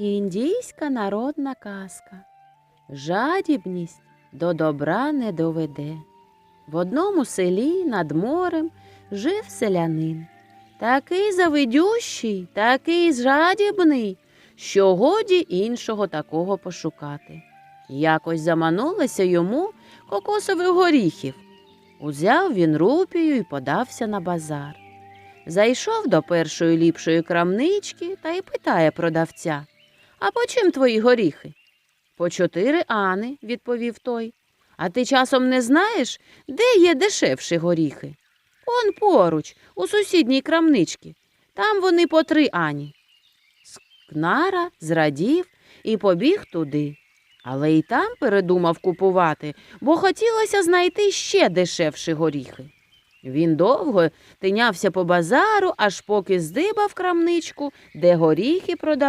Індійська народна казка. Жадібність до добра не доведе. В одному селі над морем жив селянин. Такий завидющий, такий жадібний, що годі іншого такого пошукати. Якось заманулося йому кокосових горіхів. Узяв він рупію і подався на базар. Зайшов до першої ліпшої крамнички та й питає продавця. А по чим твої горіхи? По чотири ани, відповів той. А ти часом не знаєш, де є дешевші горіхи? Он поруч, у сусідній крамничці. Там вони по три ані. Скнара зрадів і побіг туди. Але й там передумав купувати, бо хотілося знайти ще дешевші горіхи. Він довго тинявся по базару, аж поки здибав крамничку, де горіхи продавали.